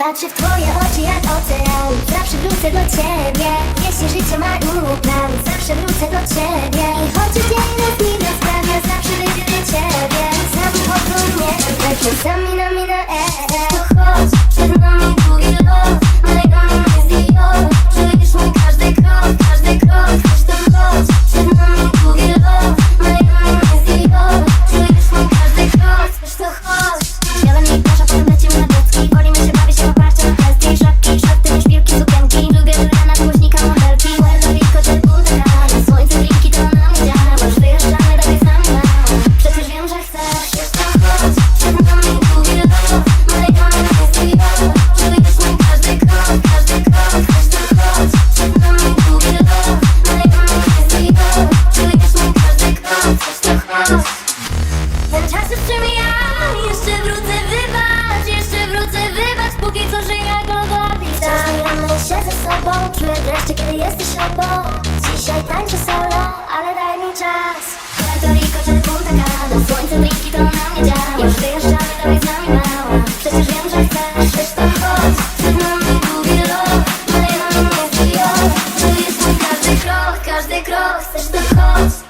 Patrzę w twoje oczy jak ocean. Zawsze wrócę do ciebie. Jeśli życie ma inny plan Zawsze wrócę do ciebie. I choć dzień nas nie sprawia Zawsze do ciebie. Sam wokół mnie Lecz sami na mnie na e, to ten czas już przemija, jeszcze wrócę wybacz, jeszcze wrócę wybacz, póki co żyję jak logowi Wciąż się ze sobą, czuję wreszcie kiedy jesteś obok. Dzisiaj tańczę solo, ale daj mi czas. Puerto Rico czy Punta Cana, słońce, drinki to na mnie działa. Już wyjeżdżamy, dalej z nami mała, przecież wiem, że chcesz Chcesz to chodź, przed nami długi lot, dalej na mnie zdjął Czujesz mój każdy krok, każdy krok, chcesz to chodź,